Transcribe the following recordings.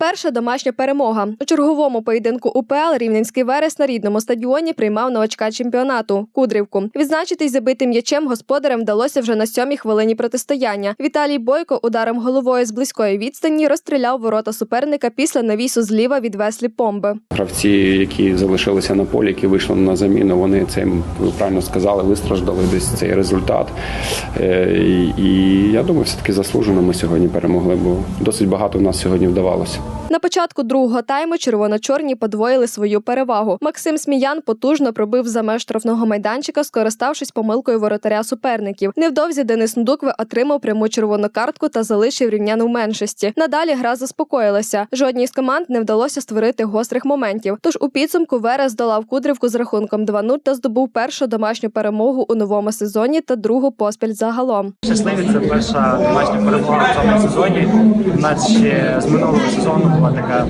Перша домашня перемога у черговому поєдинку УПЛ Рівненський Верес на рідному стадіоні приймав новачка чемпіонату Кудрівку. Відзначитись забитим м'ячем господарям вдалося вже на сьомій хвилині протистояння. Віталій Бойко ударом головою з близької відстані розстріляв ворота суперника після навісу зліва від веслі помби. Гравці, які залишилися на полі, які вийшли на заміну, вони цим ви правильно сказали, вистраждали десь цей результат. Е, і я думаю, все таки заслужено ми сьогодні перемогли, бо досить багато в нас сьогодні вдавалося. На початку другого тайму червоно-чорні подвоїли свою перевагу. Максим Сміян потужно пробив за меж штрафного майданчика, скориставшись помилкою воротаря суперників. Невдовзі Денис Ндукве отримав пряму червону картку та залишив рівнян у меншості. Надалі гра заспокоїлася. Жодній з команд не вдалося створити гострих моментів. Тож у підсумку Верес здолав Кудрівку з рахунком 2-0 та здобув першу домашню перемогу у новому сезоні та другу поспіль загалом. Щасливі це перша домашня перемога в цьому сезоні. У нас з минулого сезону була така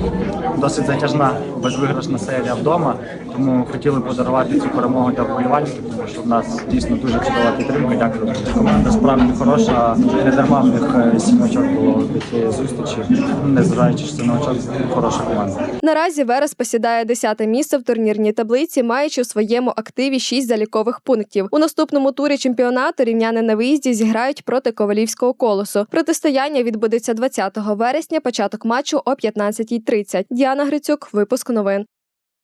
досить затяжна безвиграшна серія вдома. Тому хотіли подарувати цю перемогу для вболівальників, тому що в нас дійсно дуже чудова підтримка. Дякую. Команда справді хороша. Не дарма в них е, сім очок було до цієї зустрічі. Незважаючи, що це на очок хороша команда. Наразі Верес посідає 10 місце в турнірній таблиці, маючи у своєму активі 6 залікових пунктів. У наступному турі чемпіонату рівняни на виїзді зіграють проти Ковалівського колосу. Протистояння відбудеться 20 вересня, початок матчу о 15.30. Діана Грицюк, випуск новин.